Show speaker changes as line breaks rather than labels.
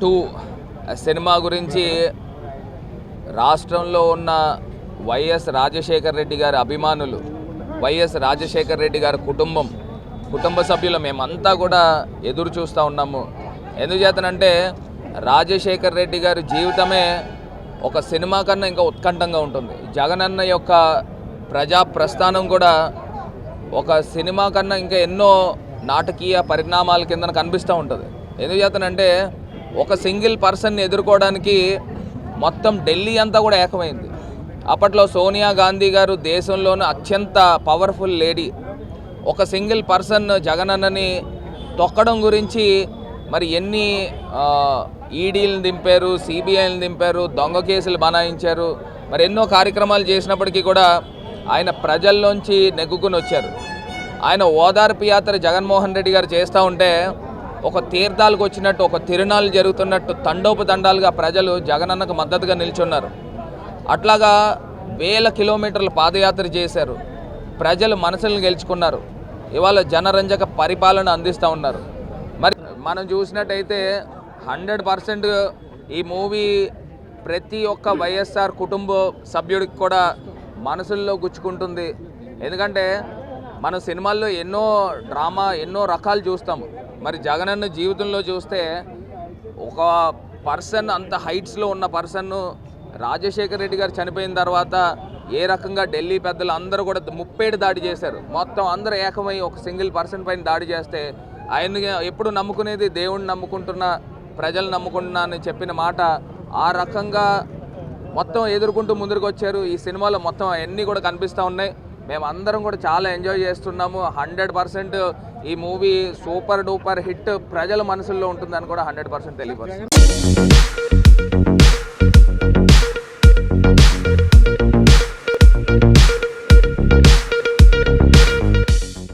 Two cinema గురించి రాష్ట్రంలో ఉన్న వైఎస్ రాజశేఖర్ రెడ్డి గారి అభిమానులు వైఎస్ రాజశేఖర్ రెడ్డి గారి కుటుంబం కుటుంబ సభ్యులు మేమంతా కూడా ఎదురు చూస్తూ ఉన్నాము. ఎందుచేతనంటే రాజశేఖర్ రెడ్డి గారి జీవితమే ఒక సినిమా కన్నా ఇంకా ఉత్కంఠంగా ఉంటుంది. జగనన్న యొక్క ప్రజా ప్రస్థానం కూడా ఒక సినిమా కన్నా ఇంకా ఎన్నో నాటకీయ పరిణామాల కింద కనిపిస్తూ ఉంటుంది. ఎందుచేతనంటే ఒక సింగిల్ పర్సన్ని ఎదుర్కోవడానికి మొత్తం ఢిల్లీ అంతా కూడా ఏకమైంది. అప్పట్లో సోనియా గాంధీ గారు దేశంలోని అత్యంత పవర్ఫుల్ లేడీ. ఒక సింగిల్ పర్సన్ జగనన్నని తొక్కడం గురించి మరి ఎన్ని ఈడీలను దింపారు సిబిఐలను దింపారు దొంగ కేసులు బనాయించారు మరి ఎన్నో కార్యక్రమాలు చేసినప్పటికీ కూడా ఆయన ప్రజల్లోంచి నెగ్గుకుని వచ్చారు. ఆయన ఓదార్పు యాత్ర జగన్మోహన్ రెడ్డి గారు చేస్తూ ఉంటే ఒక తీర్థాలకు వచ్చినట్టు ఒక తిరునాళ్ళు జరుగుతున్నట్టు తండోపదండాలుగా ప్రజలు జగనన్నకు మద్దతుగా నిల్చున్నారు. అట్లాగా వేల కిలోమీటర్ల పాదయాత్ర చేశారు. ప్రజలు మనసులను గెలుచుకున్నారు. ఇవాళ జనరంజక పరిపాలన అందిస్తూ ఉన్నారు. మరి మనం చూసినట్టయితే హండ్రెడ్ పర్సెంట్ ఈ మూవీ ప్రతి ఒక్క వైఎస్ఆర్ కుటుంబ సభ్యుడికి కూడా మనసుల్లో గుచ్చుకుంటుంది. ఎందుకంటే మన సినిమాల్లో ఎన్నో డ్రామా ఎన్నో రకాలు చూస్తాము మరి జగనన్న జీవితంలో చూస్తే ఒక పర్సన్ అంత హైట్స్లో ఉన్న పర్సన్ రాజశేఖర్ రెడ్డి గారు చనిపోయిన తర్వాత ఏ రకంగా ఢిల్లీ పెద్దలు అందరూ కూడా ముప్పేడు దాడి చేశారు. మొత్తం అందరూ ఏకమై ఒక సింగిల్ పర్సన్ పైన దాడి చేస్తే ఆయన ఎప్పుడు నమ్ముకునేది దేవుణ్ణి నమ్ముకుంటున్నా ప్రజలు నమ్ముకుంటున్నా అని చెప్పిన మాట ఆ రకంగా మొత్తం ఎదుర్కొంటూ ముందుకు వచ్చారు. ఈ సినిమాలో మొత్తం అవన్నీ కూడా కనిపిస్తూ ఉన్నాయి. మేమందరం కూడా చాలా ఎంజాయ్ చేస్తున్నాము. హండ్రెడ్ పర్సెంట్ ఈ మూవీ సూపర్ డూపర్ హిట్ ప్రజల మనసుల్లో ఉంటుందని కూడా హండ్రెడ్ పర్సెంట్ తెలియపరుస్తుంది.